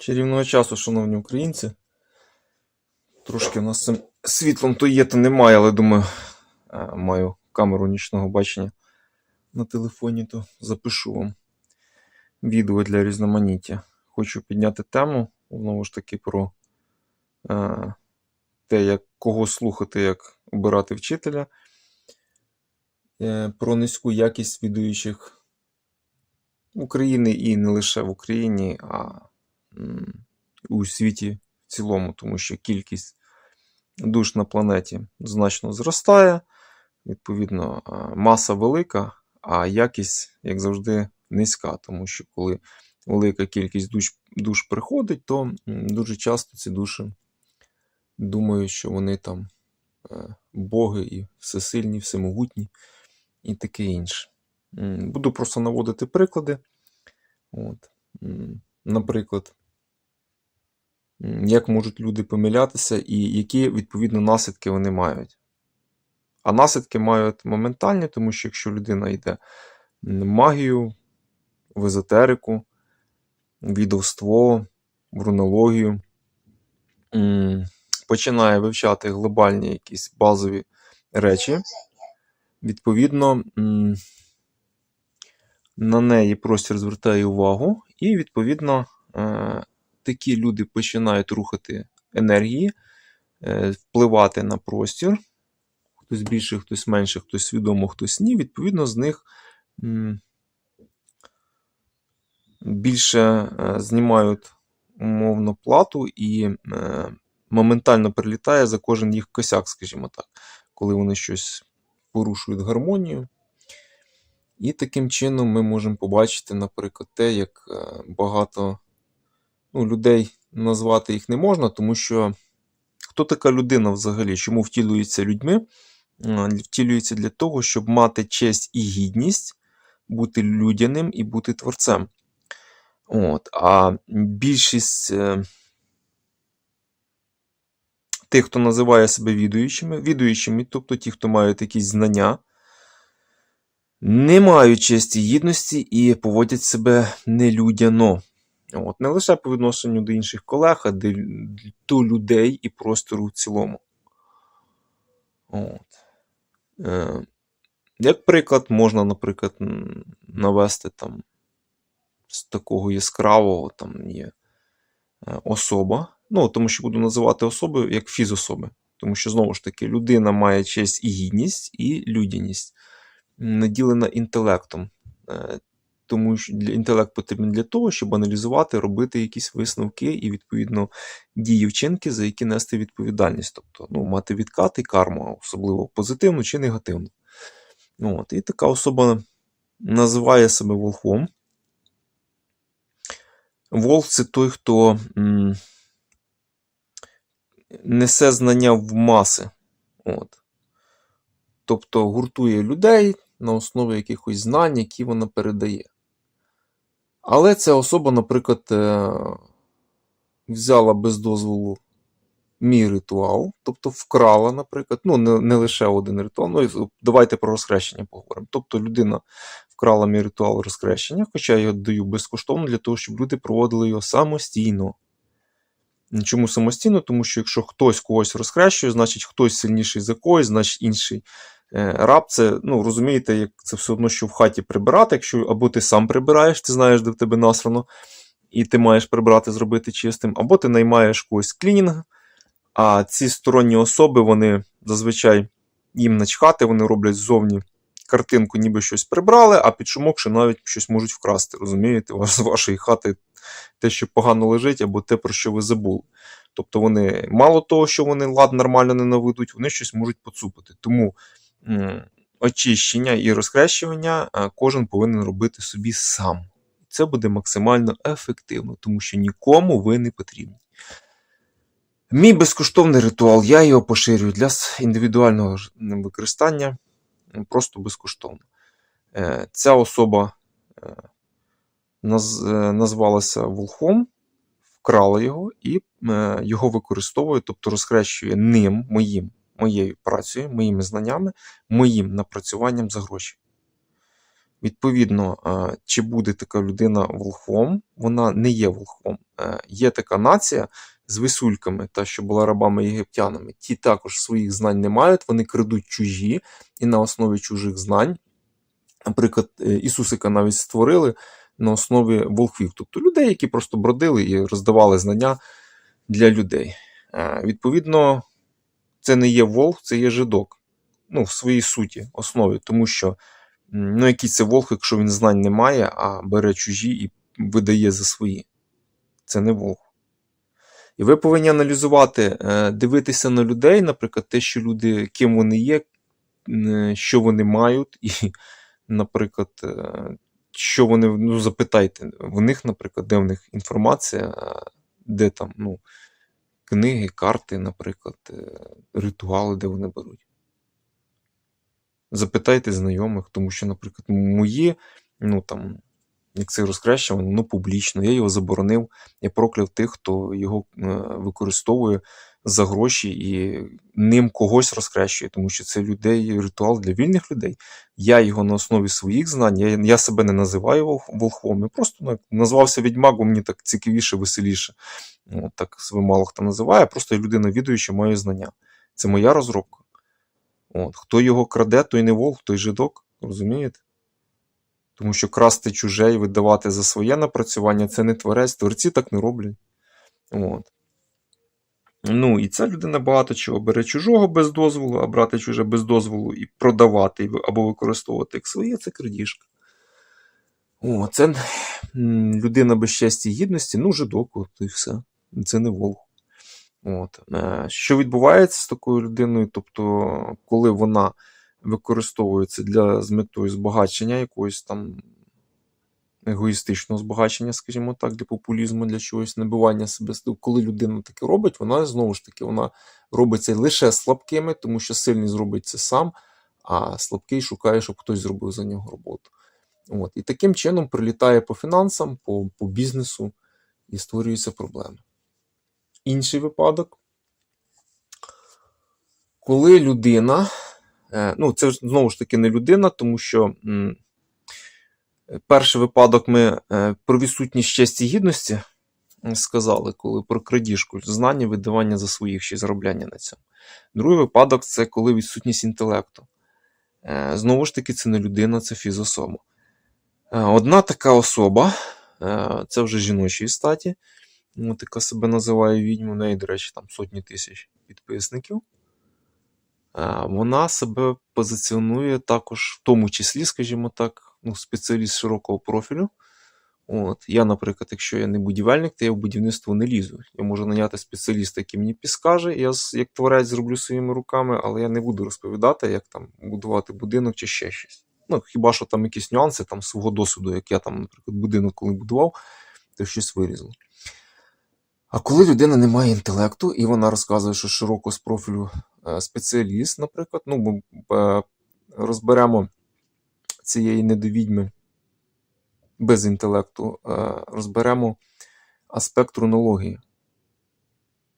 Чарівного часу, шановні українці. Трошки у нас цим світлом то є, то немає, але думаю, е, маю камеру нічного бачення на телефоні, то запишу вам відео для різноманіття. Хочу підняти тему, знову ж таки, про е, те, як кого слухати, як обирати вчителя, е, про низьку якість відуючих України і не лише в Україні, а у світі в цілому, тому що кількість душ на планеті значно зростає. Відповідно, маса велика, а якість, як завжди, низька. Тому що коли велика кількість душ, душ приходить, то дуже часто ці душі думають, що вони там е, боги і всесильні, всемогутні і таке інше. Буду просто наводити приклади. От. Наприклад, як можуть люди помилятися і які відповідно наслідки вони мають. А наслідки мають моментальні, тому що якщо людина йде магію, в езотерику, відовство, в починає вивчати глобальні якісь базові речі, відповідно, на неї простір звертає увагу, і, відповідно, е, такі люди починають рухати енергії, е, впливати на простір. Хтось більше, хтось менше, хтось свідомо, хтось ні. Відповідно, з них більше е, знімають умовно плату і е, моментально прилітає за кожен їх косяк, скажімо так, коли вони щось порушують гармонію. І таким чином ми можемо побачити, наприклад, те, як багато ну, людей назвати їх не можна, тому що хто така людина взагалі? Чому втілюється людьми? Е, Втілюється для того, щоб мати честь і гідність, бути людяним і бути творцем. От. А більшість е, тих, хто називає себе відуючими, відуючими, тобто ті, хто мають якісь знання, не мають честі і гідності і поводять себе нелюдяно. От, не лише по відношенню до інших колег, а до, людей і простору в цілому. От. Е, як приклад, можна, наприклад, навести там з такого яскравого там є е, особа. Ну, тому що буду називати особи як фізособи. Тому що, знову ж таки, людина має честь і гідність, і людяність наділена інтелектом. Тому що інтелект потрібен для того, щоб аналізувати, робити якісь висновки і, відповідно, дії вчинки, за які нести відповідальність. Тобто ну, мати відкат і карму, особливо позитивну чи негативну. От, і така особа називає себе волхвом. Волк це той, хто м, несе знання в маси. От. Тобто гуртує людей на основі якихось знань, які вона передає. Але ця особа, наприклад, е, взяла без дозволу мій ритуал, тобто вкрала, наприклад, ну, не, не лише один ритуал, ну давайте про розхрещення поговоримо. Тобто людина вкрала мій ритуал розхрещення, хоча я його даю безкоштовно для того, щоб люди проводили його самостійно. Чому самостійно? Тому що якщо хтось когось розхрещує, значить хтось сильніший за когось, значить інший раб. Це, ну, розумієте, як це все одно, що в хаті прибирати. Якщо або ти сам прибираєш, ти знаєш, де в тебе насрано, і ти маєш прибрати, зробити чистим, або ти наймаєш когось клінінг, а ці сторонні особи, вони зазвичай їм начхати, вони роблять ззовні картинку, ніби щось прибрали, а під шумок ще навіть щось можуть вкрасти. Розумієте, з вашої хати те, що погано лежить, або те, про що ви забули. Тобто вони мало того, що вони лад нормально не наведуть, вони щось можуть поцупити. Тому очищення і розхрещування кожен повинен робити собі сам. Це буде максимально ефективно, тому що нікому ви не потрібні. Мій безкоштовний ритуал, я його поширюю для індивідуального використання просто безкоштовно. Е, Ця особа е, е, назвалася Волхом, вкрала його і його використовує, тобто розхрещує ним, моїм, моєю працею, моїми знаннями, моїм напрацюванням за гроші. Відповідно, е, чи буде така людина волхвом, вона не є волхвом. Е, Є така нація з висульками, та що була рабами єгиптянами. Ті також своїх знань не мають, вони крадуть чужі, і на основі чужих знань, наприклад, е, Ісусика навіть створили на основі волхвів, тобто людей, які просто бродили і роздавали знання для людей. Відповідно, це не є волк, це є жидок. Ну, в своїй суті, основі, тому що ну, який це волк, якщо він знань не має, а бере чужі і видає за свої. Це не волк. І ви повинні аналізувати, е, дивитися на людей, наприклад, те, що люди, ким вони є, е, що вони мають, і, наприклад, е, що вони, ну, запитайте в них, наприклад, де в них інформація, де там, ну, книги, карти, наприклад, е, ритуали, де вони беруть. Запитайте знайомих, тому що, наприклад, мої, ну там, як це розкращено, ну публічно. Я його заборонив, я прокляв тих, хто його е, використовує за гроші і ним когось розкращує, тому що це людей, ритуал для вільних людей. Я його на основі своїх знань, я, я себе не називаю волхвом, я просто ну, назвався відьмаком, мені так цікавіше, веселіше. От, так себе мало хто називає, просто я людина відуюча, маю знання. Це моя розробка. От. Хто його краде, той не вовк, той жидок. Розумієте? Тому що красти чуже і видавати за своє напрацювання це не творець. Творці так не роблять. От. Ну, і ця людина багато чого бере чужого без дозволу, а брати чуже без дозволу і продавати або використовувати як своє це крадіжка. О, це людина без щастя і гідності, ну, жидок, от і все. Це не вовк. От. Е, Що відбувається з такою людиною? Тобто, коли вона використовується для з метою збагачення якогось там егоїстичного збагачення, скажімо так, для популізму, для чогось набивання себе. Коли людина таке робить, вона знову ж таки вона робиться лише слабкими, тому що сильний зробить це сам, а слабкий шукає, щоб хтось зробив за нього роботу. От. І таким чином прилітає по фінансам, по, по бізнесу і створюються проблеми. Інший випадок, коли людина, е, ну це знову ж таки не людина, тому що перший випадок ми е, про відсутність честі гідності сказали, коли про крадіжку, знання, видавання за своїх ще й заробляння на цьому. Другий випадок це коли відсутність інтелекту. Е, Знову ж таки, це не людина, це фізособа. Е, Одна така особа, це вже жіночої статі, от, яка себе називає відьмою, в неї, до речі, там сотні тисяч підписників. Вона себе позиціонує також, в тому числі, скажімо так, ну, спеціаліст широкого профілю. От. Я, наприклад, якщо я не будівельник, то я в будівництво не лізу. Я можу наняти спеціаліста, який мені підскаже, я як творець зроблю своїми руками, але я не буду розповідати, як там будувати будинок чи ще щось. Ну, хіба що там якісь нюанси там свого досвіду, як я там, наприклад, будинок коли будував, то щось вирізало. А коли людина не має інтелекту, і вона розказує, що широко з профілю е, спеціаліст, наприклад, ну, ми е, розберемо цієї недовідьми без інтелекту, е, розберемо аспект рунології.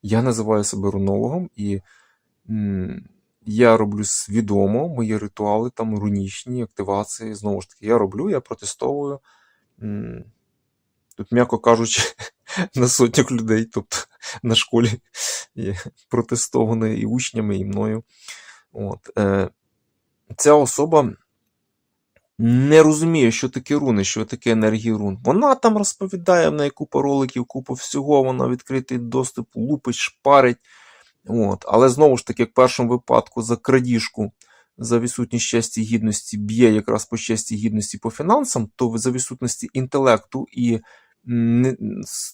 Я називаю себе рунологом, і я роблю свідомо мої ритуали, там рунічні активації. Знову ж таки, я роблю, я протестовую. Тут, м'яко кажучи, на сотнях людей, тобто на школі є протестовано і учнями, і мною. От. Е, ця особа не розуміє, що таке руни, що таке енергія рун. Вона там розповідає в неї купа роликів, купа всього, вона відкритий доступ, лупить, шпарить. От. Але знову ж таки, як в першому випадку, за крадіжку, за відсутність щастя і гідності б'є якраз по щасті і гідності по фінансам, то за відсутності інтелекту і не,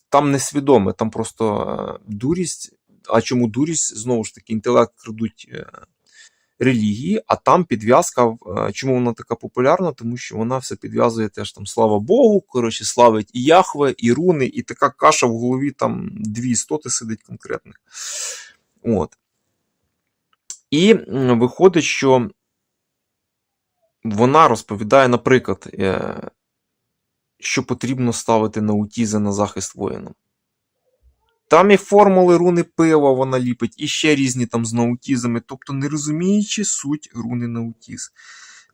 там несвідоме, там просто е, дурість. А чому дурість? Знову ж таки, інтелект крадуть е, релігії, а там підв'язка. е, Чому вона така популярна? Тому що вона все підв'язує теж там слава Богу, коротше, славить і Яхве, і руни, і така каша в голові, там дві істоти сидить конкретних. От. І виходить, що вона розповідає, наприклад, е, що потрібно ставити на утізи на захист воїнам. Там і формули руни пива вона ліпить, і ще різні там з наутізами, тобто не розуміючи суть руни наутіз.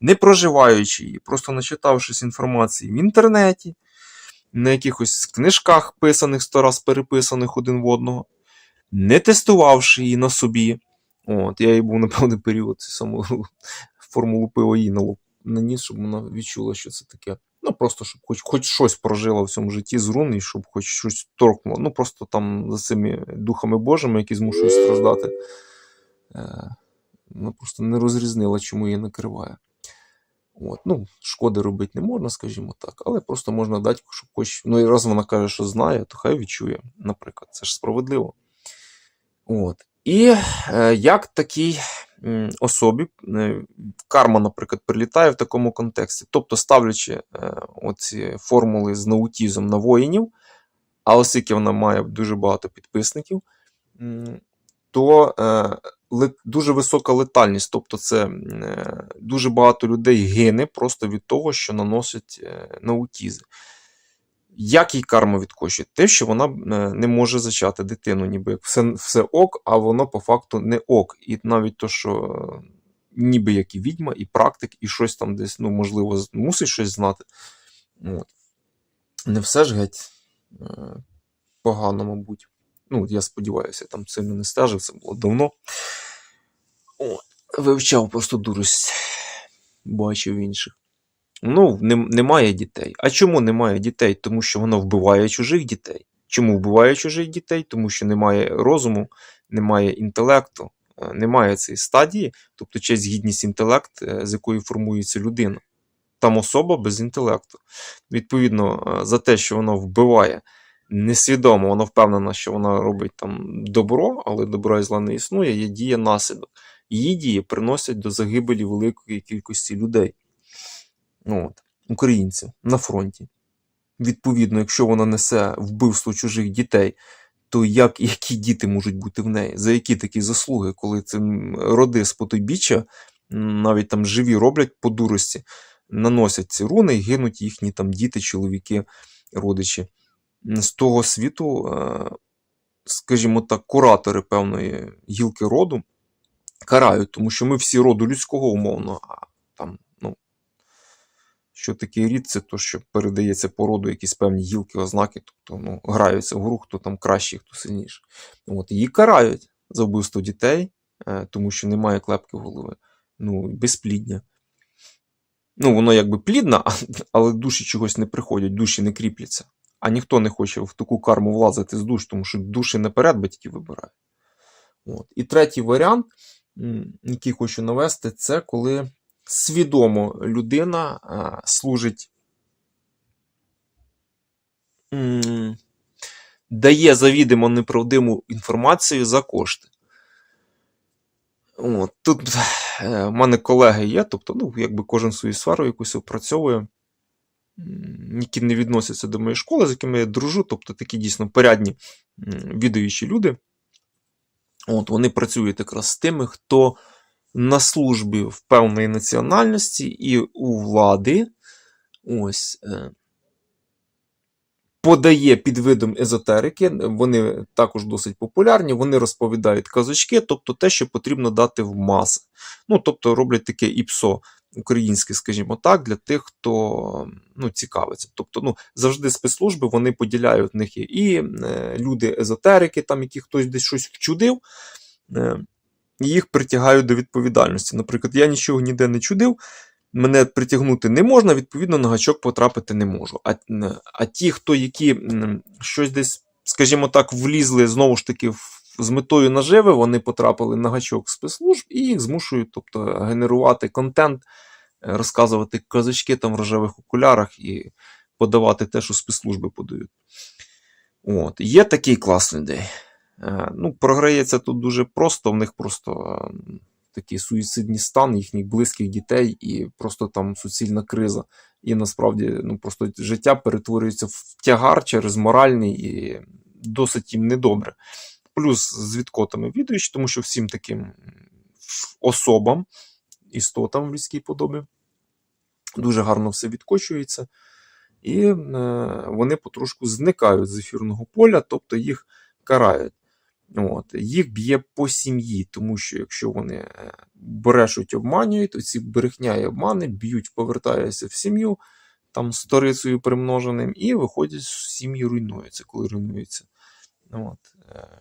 не проживаючи її, просто начитавшись інформації в інтернеті, на якихось книжках, писаних сто раз переписаних один в одного, не тестувавши її на собі. От, я їй був на певний період саму формулу пива їй наніс, щоб вона відчула, що це таке. Ну, просто щоб хоч, хоч щось прожила в цьому житті з рун, і щоб хоч щось торкнуло. Ну, просто там за цими духами Божими, які змушують страждати. Е, вона просто не розрізнила, чому її накриває. От. Ну, шкоди робити не можна, скажімо так, але просто можна дати, щоб хоч. Ну, і раз вона каже, що знає, то хай відчує, наприклад. Це ж справедливо. От. І е, як такій м, особі е, карма, наприклад, прилітає в такому контексті. Тобто, ставлячи е, оці формули з наутізом на воїнів, а оскільки вона має дуже багато підписників, то е, дуже висока летальність. Тобто, це дуже багато людей гине просто від того, що наносять наутізи. Як їй карма відкочує? Те, що вона е, не може зачати дитину, ніби як все, все ок, а воно по факту не ок. І навіть то, що е, ніби як і відьма, і практик, і щось там десь, ну, можливо, мусить щось знати. От. Не все ж геть е, погано, мабуть. Ну, я сподіваюся, я там сильно не стежив, це було давно. От. Вивчав просто дурость, бачив інших. Ну, нем- немає дітей. А чому немає дітей? Тому що воно вбиває чужих дітей. Чому вбиває чужих дітей? Тому що немає розуму, немає інтелекту, е, немає цієї стадії, тобто честь, гідність, інтелект, е, з якої формується людина. Там особа без інтелекту. Відповідно, е, за те, що воно вбиває несвідомо, вона впевнена, що вона робить там добро, але добра і зла не існує, є дія наслідок. Її дії приносять до загибелі великої кількості людей. Ну, от, українців на фронті. Відповідно, якщо вона несе вбивство чужих дітей, то як, які діти можуть бути в неї? За які такі заслуги, коли це роди з потойбіччя, навіть там живі роблять по дурості, наносять ці руни і гинуть їхні там діти, чоловіки, родичі. З того світу, е, скажімо так, куратори певної гілки роду карають, тому що ми всі роду людського умовно, що такий рід, це то, що передається по роду якісь певні гілки, ознаки, тобто ну, граються в гру, хто там кращий, хто сильніший. От, її карають за вбивство дітей, е, тому що немає клепки голови. Ну, безплідня. Ну, воно якби плідна, але душі чогось не приходять, душі не кріпляться. А ніхто не хоче в таку карму влазити з душ, тому що душі наперед батьки вибирають. От. І третій варіант, який хочу навести, це коли свідомо людина служить, м, дає завідомо неправдиву інформацію за кошти. От, тут е, в мене колеги є, тобто, ну, якби кожен свою сферу якусь опрацьовує, які не відносяться до моєї школи, з якими я дружу, тобто такі дійсно порядні відаючі люди. От, вони працюють якраз з тими, хто на службі в певної національності і у влади ось, е, подає під видом езотерики. Вони також досить популярні, вони розповідають казочки, тобто те, що потрібно дати в маси. Ну, тобто роблять таке іпсо українське, скажімо так, для тих, хто ну, цікавиться. Тобто, ну, завжди спецслужби вони поділяють в них і е, люди езотерики, там, які хтось десь щось вчудив. Е, і їх притягають до відповідальності. Наприклад, я нічого ніде не чудив, мене притягнути не можна, відповідно, на гачок потрапити не можу. А, а ті, хто які щось десь, скажімо так, влізли знову ж таки в- з метою наживи, вони потрапили на гачок спецслужб і їх змушують тобто, генерувати контент, е, розказувати казочки там в рожевих окулярах і подавати те, що спецслужби подають. От. Є такий клас людей. Е, Ну, програється тут дуже просто, в них просто е, такий суїцидний стан їхніх близьких дітей, і просто там суцільна криза. І насправді ну, просто життя перетворюється в тягар через моральний і досить їм недобре. Плюс з відкотами відуючи, тому що всім таким особам, істотам в людській подобі дуже гарно все відкочується. І е, вони потрошку зникають з ефірного поля, тобто їх карають. От, їх б'є по сім'ї, тому що якщо вони е, брешуть, обманюють, то ці брехня і обмани б'ють, повертаються в сім'ю, там сторицею примноженим, і виходять, сім'ї руйнуються, коли руйнуються. От, е,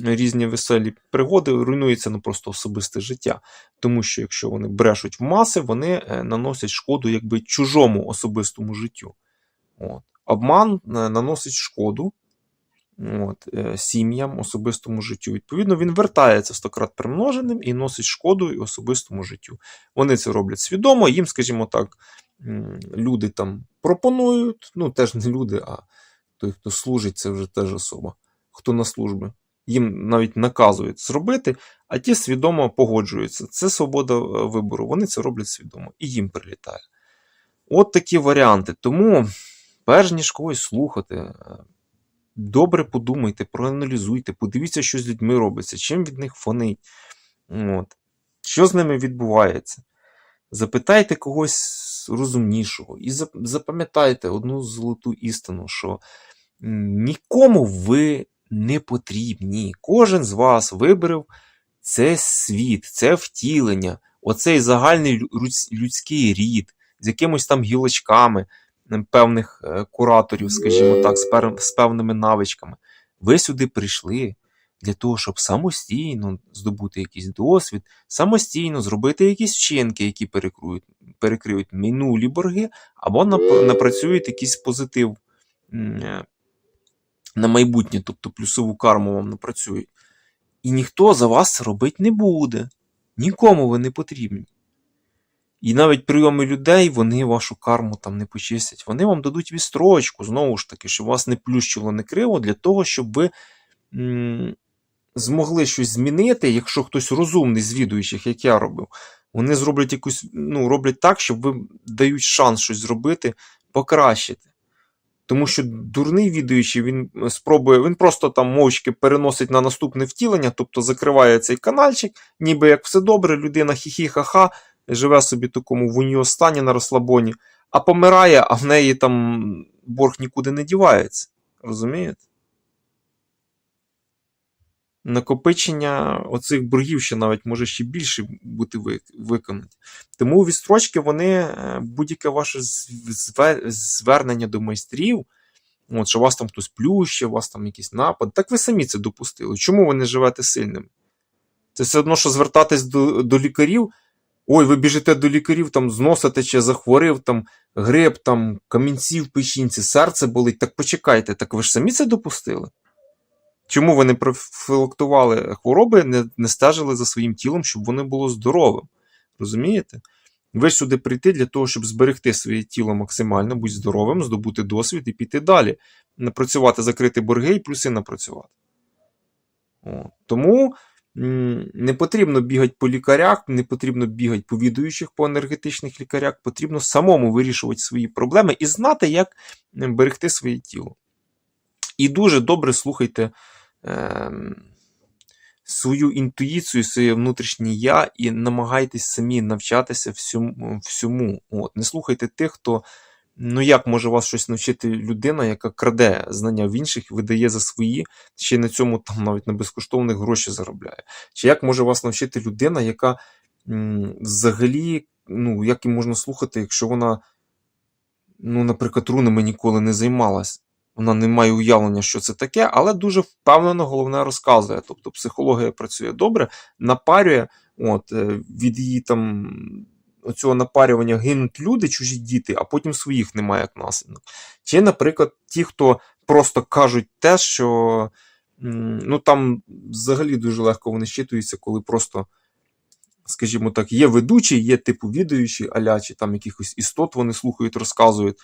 різні веселі пригоди, руйнується ну, просто особисте життя. Тому що якщо вони брешуть в маси, вони е, наносять шкоду якби чужому особистому життю. От. Обман наносить шкоду от, е, сім'ям, особистому життю. Відповідно, він вертається стократ примноженим і носить шкоду і особистому життю. Вони це роблять свідомо, їм, скажімо так, люди там пропонують, ну теж не люди, а той, хто служить, це вже теж особа, хто на службі. Їм навіть наказують зробити, а ті свідомо погоджуються. Це свобода е, вибору. Вони це роблять свідомо і їм прилітає. От такі варіанти. Тому, перш ніж когось слухати, е, добре подумайте, проаналізуйте, подивіться, що з людьми робиться, чим від них фонить. От. Що з ними відбувається. Запитайте когось розумнішого і запам'ятайте одну золоту істину, що нікому ви не потрібні. Кожен з вас вибрав це світ, це втілення, оцей загальний людський рід з якимось там гілочками певних е, кураторів, скажімо так, з, певними навичками. Ви сюди прийшли для того, щоб самостійно здобути якийсь досвід, самостійно зробити якісь вчинки, які перекриють, перекриють минулі борги, або напрацюють якийсь позитив е, на майбутнє, тобто плюсову карму вам напрацюють. І ніхто за вас робити не буде. Нікому ви не потрібні. І навіть прийоми людей вони вашу карму там не почистять. Вони вам дадуть відстрочку, знову ж таки, щоб вас не плющило не криво, для того, щоб ви м, змогли щось змінити, якщо хтось розумний з відуючих, як я робив, вони зроблять якусь, ну, роблять так, щоб ви дають шанс щось зробити, покращити. Тому що дурний відуючий, він спробує, він просто там мовчки переносить на наступне втілення, тобто закриває цей канальчик, ніби як все добре, людина хі-хі-ха-ха, живе собі такому в уніостані на розслабоні, а помирає, а в неї там борг нікуди не дівається. Розумієте? Накопичення оцих боргів ще навіть може ще більше бути ви- виконані. Тому відстрочки вони е, будь-яке ваше звернення до майстрів, от, що вас там хтось плющив, у вас там якийсь напад, так ви самі це допустили. Чому ви не живете сильним? Це все одно, що звертатись до, до лікарів. Ой, ви біжите до лікарів, там зносите чи захворів, там грип, там камінці в печінці, серце болить. Так почекайте, так ви ж самі це допустили? Чому ви не профілактували хвороби, не, не стежили за своїм тілом, щоб воно було здоровим? Розумієте? Ви сюди прийти для того, щоб зберегти своє тіло максимально, бути здоровим, здобути досвід і піти далі. Напрацювати, закрити борги і плюси напрацювати. О. Тому не потрібно бігати по лікарях, не потрібно бігати по відуючих по енергетичних лікарях, потрібно самому вирішувати свої проблеми і знати, як берегти своє тіло. І дуже добре слухайте ем, свою інтуїцію, своє внутрішнє я, і намагайтесь самі навчатися всьому. всьому. От. Не слухайте тих, хто. Ну, як може вас щось навчити людина, яка краде знання в інших, видає за свої, ще й на цьому там навіть на безкоштовних гроші заробляє? Чи як може вас навчити людина, яка м, взагалі, ну, як їм можна слухати, якщо вона, ну, наприклад, рунами ніколи не займалась? Вона не має уявлення, що це таке, але дуже впевнено головне розказує. Тобто психологія працює добре, напарює, от, е, від її там оцього напарювання гинуть люди, чужі діти, а потім своїх немає як наслідок. Чи, наприклад, ті, хто просто кажуть те, що ну там взагалі дуже легко вони щитуються, коли просто. Скажімо так, є ведучі, є типу відаючі, аля, чи там якихось істот вони слухають, розказують,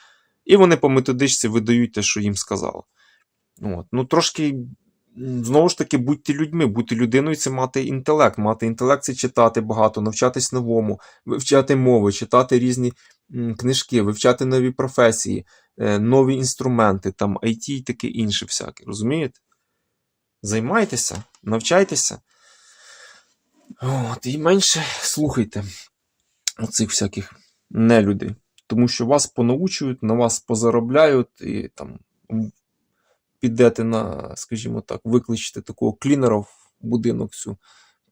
і вони по методичці видають те, що їм сказали. От. Ну, трошки, знову ж таки, будьте людьми, бути людиною це мати інтелект. Мати інтелект це читати багато, навчатись новому, вивчати мови, читати різні книжки, вивчати нові професії, е, нові інструменти, там IT і таке інше всяке. Розумієте? Займайтеся, навчайтеся. От, і менше слухайте оцих всяких нелюдей. Тому що вас понаучують, на вас позаробляють і там підете на, скажімо так, викличете такого клінера в будинок цю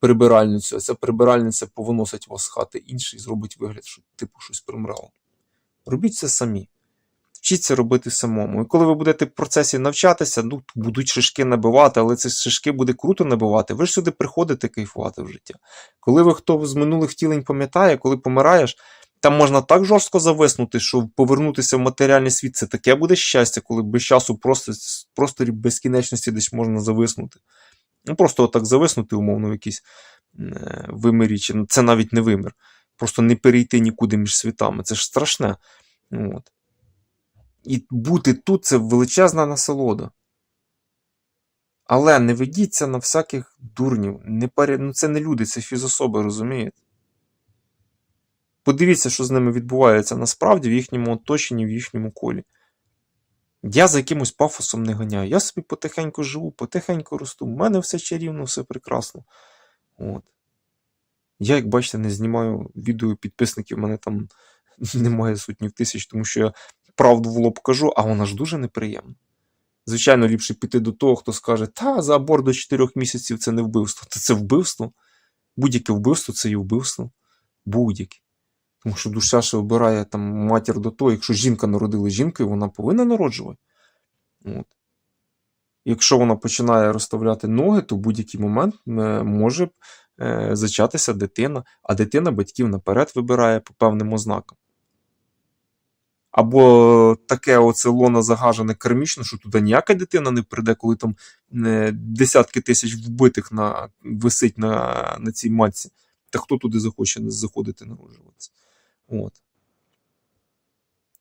прибиральницю, а ця прибиральниця повиносить вас з хати інший, зробить вигляд, що типу щось примрало. Робіть це самі. Вчіться робити самому. І коли ви будете в процесі навчатися, ну, будуть шишки набивати, але ці шишки буде круто набивати. Ви ж сюди приходите кайфувати в життя. Коли ви хто з минулих втілень пам'ятає, коли помираєш, там можна так жорстко зависнути, що повернутися в матеріальний світ це таке буде щастя, коли без часу просто в просторі безкінечності десь можна зависнути. Ну, просто отак зависнути, умовно, в якійсь е, вимірі, чи це навіть не вимір. Просто не перейти нікуди між світами. Це ж страшне. От. І бути тут це величезна насолода. Але не ведіться на всяких дурнів. Не парі... ну, це не люди, це фізособи, розумієте? Подивіться, що з ними відбувається насправді в їхньому оточенні, в їхньому колі. Я за якимось пафосом не ганяю. Я собі потихеньку живу, потихеньку росту. У мене все чарівно, все прекрасно. От. Я, як бачите, не знімаю відео підписників, у мене там немає сотнів тисяч, тому що я правду в лоб кажу, а вона ж дуже неприємна. Звичайно, ліпше піти до того, хто скаже, та за аборт до 4 місяців це не вбивство. Та це вбивство. Будь-яке вбивство це і вбивство. Будь-яке. Тому що душа ще обирає там матір до того, якщо жінка народила жінкою, вона повинна народжувати. От. Якщо вона починає розставляти ноги, то в будь-який момент е, може е, зачатися дитина, а дитина батьків наперед вибирає по певним ознакам. Або таке оце лоно загажене кармічно, що туди ніяка дитина не прийде, коли там е, десятки тисяч вбитих на, висить на, на цій матці. Та хто туди захоче заходити народжуватися? От.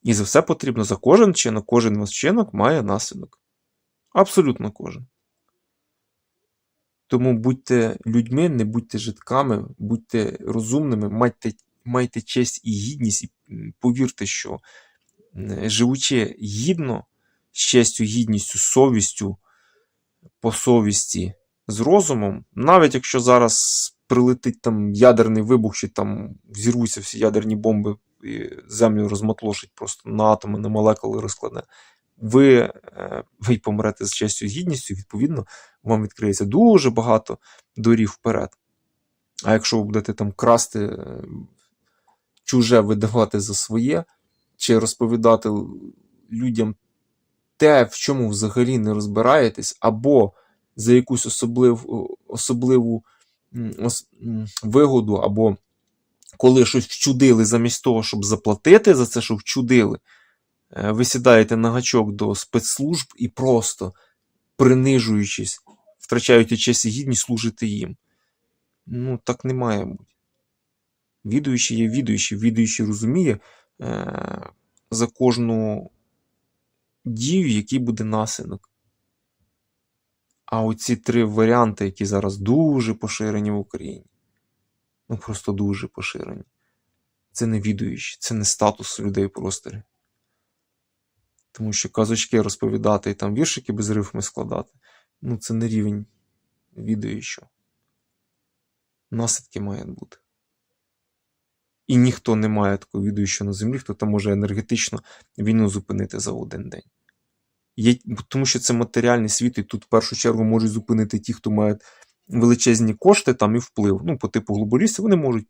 І за все потрібно за кожен чинок, кожен вчинок має наслідок. Абсолютно кожен. Тому будьте людьми, не будьте житками, будьте розумними, майте, майте честь і гідність, і повірте, що живучи гідно, з честю, гідністю, совістю, по совісті, з розумом, навіть якщо зараз прилетить там ядерний вибух, чи там взірвуться всі ядерні бомби, і землю розматлошить просто на атоми, на молекули розкладе, ви, е, ви помрете з честю і гідністю, відповідно, вам відкриється дуже багато доріг вперед. А якщо ви будете там красти, е, чуже видавати за своє, чи розповідати людям те, в чому взагалі не розбираєтесь, або за якусь особливу, особливу вигоду, або коли щось вчудили замість того, щоб заплатити за це, що вчудили, е, ви сідаєте на гачок до спецслужб і просто, принижуючись, втрачаєте честь і гідність, служите їм. Ну, так не має бути. Відуючий є відуючий, відуючий розуміє е, за кожну дію, який буде наслідок. А оці три варіанти, які зараз дуже поширені в Україні, ну просто дуже поширені. Це не відуючі, це не статус людей в просторі. Тому що казочки розповідати і там віршики без рифми складати, ну це не рівень відуючого. Наслідки мають бути. І ніхто не має такого відуючого на землі, хто там може енергетично війну зупинити за один день. Є, тому що це матеріальний світ, і тут в першу чергу можуть зупинити ті, хто мають величезні кошти там і вплив. Ну, по типу глобалістів, вони можуть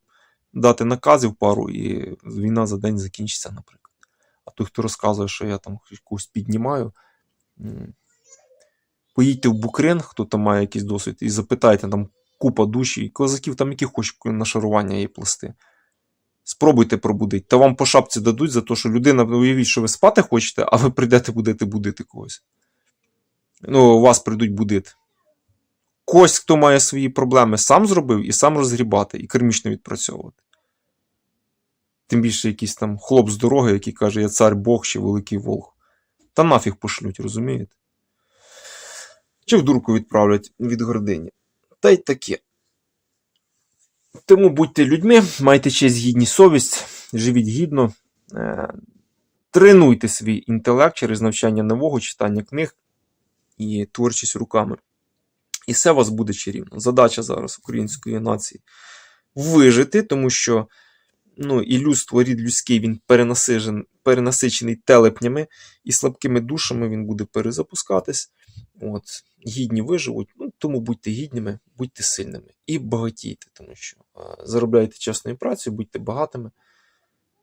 дати наказів пару, і війна за день закінчиться, наприклад. А той, хто розказує, що я там когось піднімаю, поїдьте в Букрин, хто там має якийсь досвід, і запитайте там купа душі, і козаків там які хоч нашарування є плести. Спробуйте пробудити. Та вам по шапці дадуть за те, що людина, ну, уявіть, що ви спати хочете, а ви прийдете будете будити когось. Ну, вас прийдуть будити. Когось, хто має свої проблеми, сам зробив і сам розгрібати, і кермічно відпрацьовувати. Тим більше якийсь там хлоп з дороги, який каже, я цар Бог чи великий Волг. Та нафіг пошлють, розумієте? Чи в дурку відправлять від гордині. Та й таке. Тому будьте людьми, майте честь, гідність, совість, живіть гідно, е, тренуйте свій інтелект через навчання нового, читання книг і творчість руками. І все у вас буде чарівно. Задача зараз української нації вижити, тому що ну, і людство, рід людський, він перенасичений телепнями і слабкими душами, він буде перезапускатись. От, гідні виживуть, ну, тому будьте гідними, будьте сильними і багатійте, тому що заробляйте чесною працею, будьте багатими,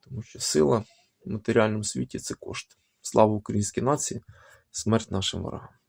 тому що сила в матеріальному світі це кошти. Слава українській нації, смерть нашим ворогам.